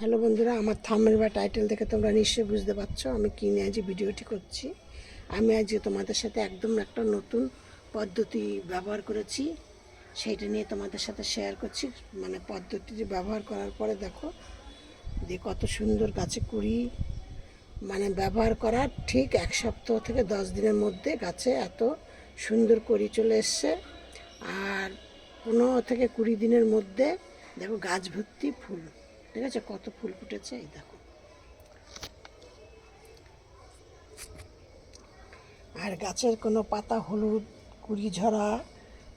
Hello বন্ধুরা, আমার থামের বা টাইটেল দেখে তোমরা নিশ্চয়ই বুঝতে পারছ আমি কী নিয়ে আজ ভিডিওটি করছি। আমি আজকে তোমাদের সাথে একদম একটা নতুন পদ্ধতি ব্যবহার করেছি। সেইটা নিয়ে তোমাদের সাথে শেয়ার করছি। মানে পদ্ধতিটি ব্যবহার করার পরে দেখো, যে কত সুন্দর গাছে কুড়ি মানে ব্যবহার করার ঠিক এক সপ্তাহ থেকে দশ দিনের মধ্যে গাছে এত সুন্দর করি চলে এসছে। আর পনেরো থেকে কুড়ি দিনের মধ্যে দেখো গাছ ভর্তি ফুল। ঠিক আছে কত ফুল ফুটেছে, এই দেখো। আর গাছের কোনো পাতা হলুদ, কুড়ি ঝরা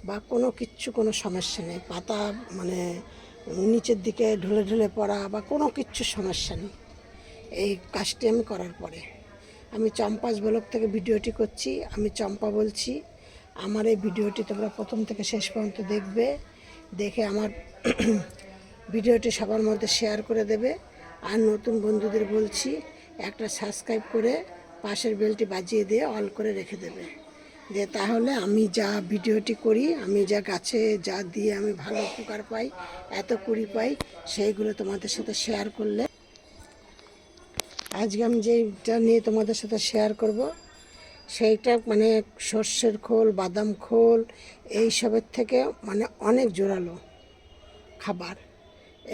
বা কোনো কিচ্ছু কোনো সমস্যা নেই। পাতা মানে নিচের দিকে ঢুলে ঢুলে পড়া বা কোনো কিচ্ছু সমস্যা নেই। এই কাজটি আমি করার পরে। আমি চম্পাস ব্লক থেকে ভিডিওটি করছি। আমি চম্পা বলছি, আমার এই ভিডিওটি তোমরা প্রথম থেকে শেষ পর্যন্ত দেখবে। দেখে আমার ভিডিওটি সবার মধ্যে শেয়ার করে দেবে। আর নতুন বন্ধুদের বলছি, একটা সাবস্ক্রাইব করে পাশের বেলটি বাজিয়ে দিয়ে অল করে রেখে দেবে। যে তাহলে আমি যা ভিডিওটি করি, আমি যা গাছে যা দিয়ে আমি ভালো উপকার পাই, এত কুড়ি পাই, সেইগুলো তোমাদের সাথে শেয়ার করলে। আজকে আমি যেইটা নিয়ে তোমাদের সাথে শেয়ার করব, সেইটা মানে সর্ষের খোল, বাদাম খোল, এইসবের থেকে মানে অনেক জোরালো খাবার।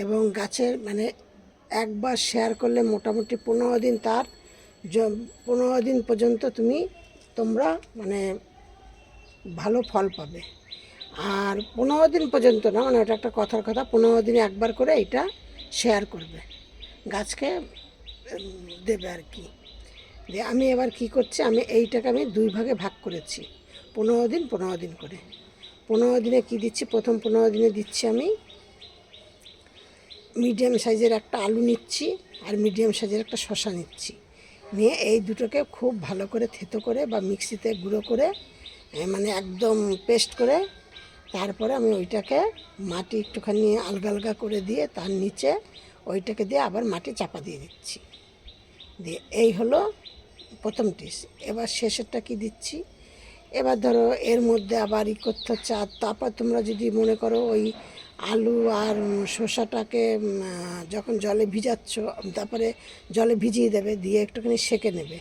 এবং গাছের মানে একবার শেয়ার করলে মোটামুটি পনেরো দিন তার পনেরো দিন পর্যন্ত তুমি তোমরা মানে ভালো ফল পাবে। আর পনেরো দিন পর্যন্ত না মানে ওটা একটা কথার কথা, পনেরো দিনে একবার করে এটা শেয়ার করবে, গাছকে দেবে আর কি। যে আমি এবার কি করছি, আমি এইটাকে আমি দুই ভাগে ভাগ করেছি, পনেরো দিন পনেরো দিন করে। পনেরো দিনে কি দিচ্ছি, প্রথম পনেরো দিনে দিচ্ছি আমি মিডিয়াম সাইজের একটা আলু নিচ্ছি আর মিডিয়াম সাইজের একটা শশা নিচ্ছি। নিয়ে এই দুটোকে খুব ভালো করে থেতো করে বা মিক্সিতে গুঁড়ো করে মানে একদম পেস্ট করে তারপরে আমি ওইটাকে মাটি একটুখানি আলগা আলগা করে দিয়ে তার নিচে ওইটাকে দিয়ে আবার মাটি চাপা দিয়ে দিচ্ছি। দিয়ে এই হলো প্রথম টিস এবার শেষেরটা কি দিচ্ছি? এবার ধরো এর মধ্যে আবার ই করতে হচ্ছে। আর তারপর তোমরা যদি মনে করো ওই আলু আর শসাটাকে যখন জলে ভিজাচ্ছ, তারপরে জলে ভিজিয়ে দেবে, দিয়ে একটুখানি সেকে নেবে।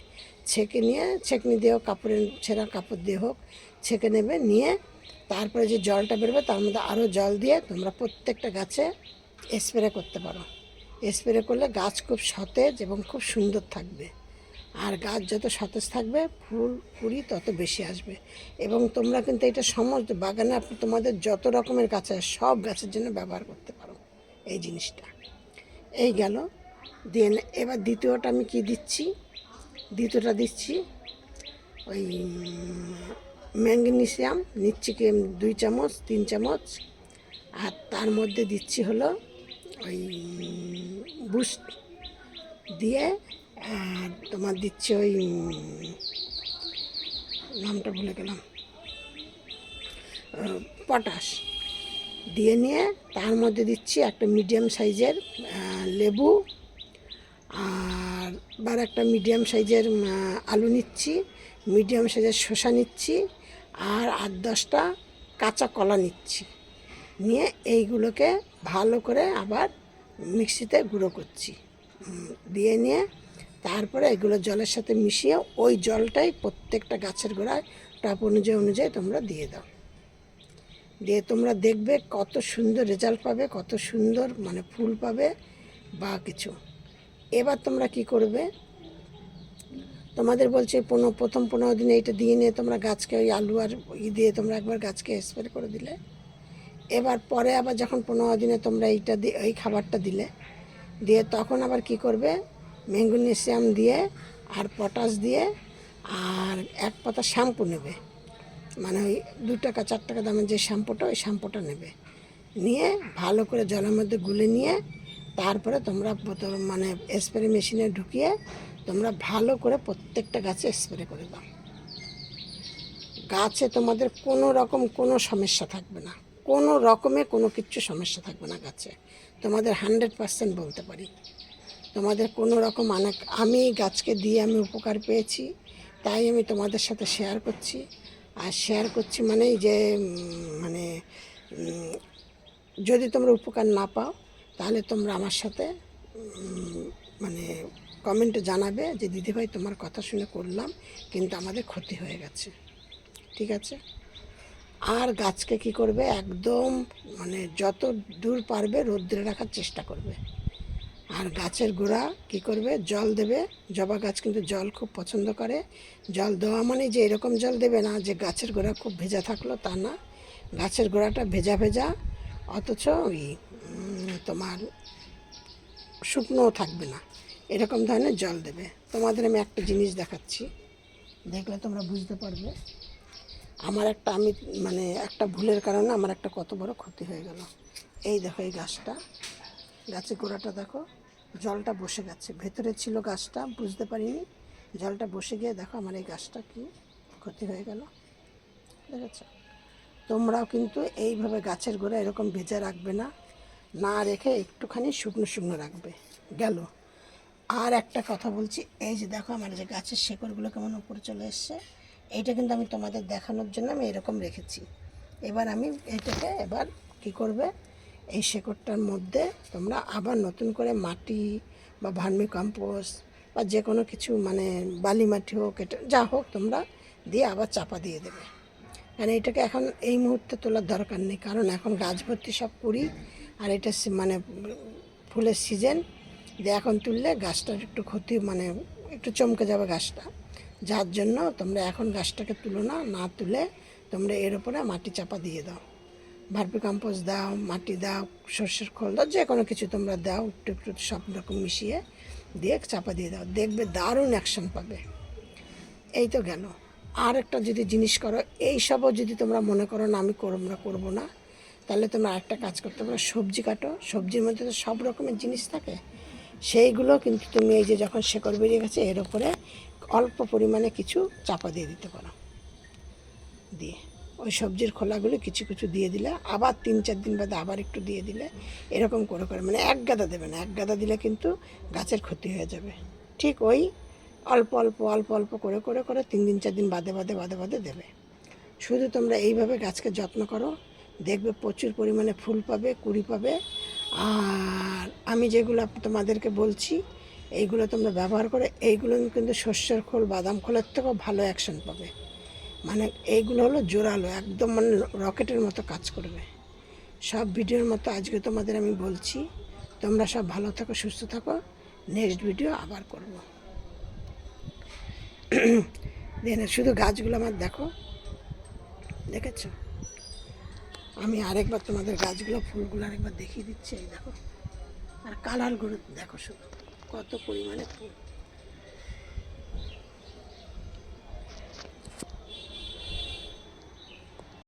ছেঁকে নিয়ে, ছেঁকনি দিয়ে হোক, কাপড়ের ছেঁড়া কাপড় দিয়ে হোক, ছেঁকে নেবে, নিয়ে তারপরে যে জলটা বেরোবে, তার মধ্যে আরও জল দিয়ে তোমরা প্রত্যেকটা গাছে স্প্রে করতে পারো। স্প্রে করলে গাছ খুব সতেজ এবং খুব সুন্দর থাকবে। আর গাছ যত সতেজ থাকবে, ফুল কুড়ি তত বেশি আসবে। এবং তোমরা কিন্তু এটা সমস্ত বাগানে আপনি তোমাদের যত রকমের গাছ আছে, সব গাছের জন্য ব্যবহার করতে পারো। এই জিনিসটা। এই গেল। দিয়ে নে- এবার দ্বিতীয়টা আমি কি দিচ্ছি? দ্বিতীয়টা দিচ্ছি ওই ম্যাঙ্গনেসিয়াম নিচ্ছি কি দুই চামচ, তিন চামচ। আর তার মধ্যে দিচ্ছি হলো ওই বুস্ট। দিয়ে আর তোমার দিচ্ছে ওই নামটা ভুলে গেলাম। পটাশ। দিয়ে নিয়ে তার মধ্যে দিচ্ছি একটা মিডিয়াম সাইজের লেবু, আর বার একটা মিডিয়াম সাইজের আলু নিচ্ছি, মিডিয়াম সাইজের শসা নিচ্ছি, আর আট দশটা কাঁচা কলা নিচ্ছি। নিয়ে এইগুলোকে ভালো করে আবার মিক্সিতে গুঁড়ো করছি। দিয়ে নিয়ে তারপরে এগুলো জলের সাথে মিশিয়ে ওই জলটাই প্রত্যেকটা গাছের গোড়ায় টপ অনুযায়ী অনুযায়ী তোমরা দিয়ে দাও। দিয়ে তোমরা দেখবে কত সুন্দর রেজাল্ট পাবে, কত সুন্দর মানে ফুল পাবে বা কিছু। এবার তোমরা কি করবে? তোমাদের বলছে পনেরো, প্রথম পনেরো দিনে এইটা দিয়ে নিয়ে তোমরা গাছকে ওই আলু আর ই দিয়ে তোমরা একবার গাছকে স্প্রে করে দিলে। এবার পরে আবার যখন পনেরো দিনে তোমরা এইটা দিয়ে এই খাবারটা দিলে, দিয়ে তখন আবার কি করবে? ম্যাঙ্গনেসিয়াম দিয়ে আর পটাশ দিয়ে আর এক পাতা শ্যাম্পু নেবে। মানে ওই দু টাকা, চার টাকা দামের যে শ্যাম্পুটা, ওই শ্যাম্পুটা নেবে। নিয়ে ভালো করে জলের মধ্যে গুলে নিয়ে তারপরে তোমরা মানে স্প্রে মেশিনে ঢুকিয়ে তোমরা ভালো করে প্রত্যেকটা গাছে স্প্রে করে দাও। গাছে তোমাদের কোনো রকম কোনো সমস্যা থাকবে না। কোনো রকমে কোনো কিচ্ছু সমস্যা থাকবে না গাছে। তোমাদের হান্ড্রেড পার্সেন্ট বলতে পারি। তোমাদের কোনো রকম অনেক আমি গাছকে দিয়ে আমি উপকার পেয়েছি, তাই আমি তোমাদের সাথে শেয়ার করছি। আর শেয়ার করছি মানেই যে মানে যদি তোমরা উপকার না পাও, তাহলে তোমরা আমার সাথে মানে কমেন্টে জানাবে যে, দিদিভাই, তোমার কথা শুনে করলাম, কিন্তু আমাদের ক্ষতি হয়ে গেছে। ঠিক আছে? আর গাছকে কি করবে? একদম মানে যত দূর পারবে, রৌদ্রে রাখার চেষ্টা করবে। আর গাছের গোড়া কি করবে? জল দেবে। জবা গাছ কিন্তু জল খুব পছন্দ করে। জল দেওয়া মানে যে এরকম জল দেবে না যে গাছের গোড়া খুব ভেজা থাকল তা না। গাছের গোড়াটা ভেজা ভেজা। অথচ ওই তোমার শুকনোও থাকবে না। এরকম ধরনের জল দেবে। তোমাদের আমি একটা জিনিস দেখাচ্ছি। দেখলে তোমরা বুঝতে পারবে। আমার একটা আমি মানে একটা ভুলের কারণে আমার একটা কত বড় ক্ষতি হয়ে গেল। এই দেখো এই গাছটা। গাছের গোড়াটা দেখো, জলটা বসে গেছে। ভেতরে ছিল গাছটা, বুঝতে পারিনি। জলটা বসে গিয়ে দেখো আমার এই গাছটা কি ক্ষতি হয়ে গেল। দেখেছ তোমরাও কিন্তু এইভাবে গাছের গোড়া এরকম ভেজা রাখবে না। না রেখে একটুখানি শুকনো শুকনো রাখবে। গেল। আর একটা কথা বলছি, এই যে দেখো আমার যে গাছের শেকড়গুলো কেমন উপরে চলে এসছে, এইটা কিন্তু আমি তোমাদের দেখানোর জন্য আমি এরকম রেখেছি। এবার আমি এটাকে এবার কি করবে এই শেকড়টার মধ্যে তোমরা আবার নতুন করে মাটি বা ভার্মি কম্পোস্ট বা যে কোনো কিছু মানে বালি মাটি হোক, এটা যা হোক তোমরা দিয়ে আবার চাপা দিয়ে দেবে। কারণ এটাকে এখন এই মুহূর্তে তোলার দরকার নেই, কারণ এখন গাছ ভর্তি সব কুড়ি আর এটা মানে ফুলের সিজন। দিয়ে এখন তুললে গাছটার একটু ক্ষতি মানে একটু চমকে যাবে গাছটা। যার জন্য তোমরা এখন গাছটাকে তুলো না না তুলে তোমরা এর উপরে মাটি চাপা দিয়ে দাও। ভার্পি কম্পোস্ট দাও, মাটি দাও, সর্ষের খোল দাও, যে কোনো কিছু তোমরা দাও, একটু একটু সব রকম মিশিয়ে দিয়ে চাপা দিয়ে দাও। দেখবে দারুণ অ্যাকশন পাবে। এই তো গেল। আর একটা যদি জিনিস করো, এই সবও যদি তোমরা মনে করো না, আমি করব না, করব না, তাহলে তোমরা আরেকটা কাজ করতে পারো। সবজি কাটো, সবজির মধ্যে তো সব রকমের জিনিস থাকে। সেইগুলো কিন্তু তুমি এই যে যখন শেকড় বেরিয়ে গেছে, এর উপরে অল্প পরিমাণে কিছু চাপা দিয়ে দিতে পারো। দিয়ে। ওই সবজির খোলাগুলো কিছু কিছু দিয়ে দিলে, আবার তিন চার দিন বাদে আবার একটু দিয়ে দিলে এরকম করে করে মানে এক গাদা দেবে না, এক গাদা দিলে কিন্তু গাছের ক্ষতি হয়ে যাবে। ঠিক ওই অল্প অল্প অল্প অল্প করে করে করে তিন দিন, চার দিন বাদে বাদে বাদে বাদে দেবে। শুধু তোমরা এইভাবে গাছকে যত্ন করো, দেখবে প্রচুর পরিমাণে ফুল পাবে, কুড়ি পাবে। আর আমি যেগুলো তোমাদেরকে বলছি, এইগুলো তোমরা ব্যবহার করে, এইগুলো কিন্তু শস্যের খোল, বাদাম খোলের থেকেও ভালো অ্যাকশন পাবে। মানে এইগুলো হলো জোরালো, একদম মানে রকেটের মতো কাজ করবে। সব ভিডিওর মতো আজকে তোমাদের আমি বলছি, তোমরা সব ভালো থাকো, সুস্থ থাকো। নেক্সট ভিডিও আবার করব। শুধু গাছগুলো আমার দেখো। দেখেছ? আমি আরেকবার তোমাদের গাছগুলো, ফুলগুলো আরেকবার দেখিয়ে দিচ্ছি, এই দেখো। আর কালারগুলো দেখো শুধু। কত পরিমাণে ফুল।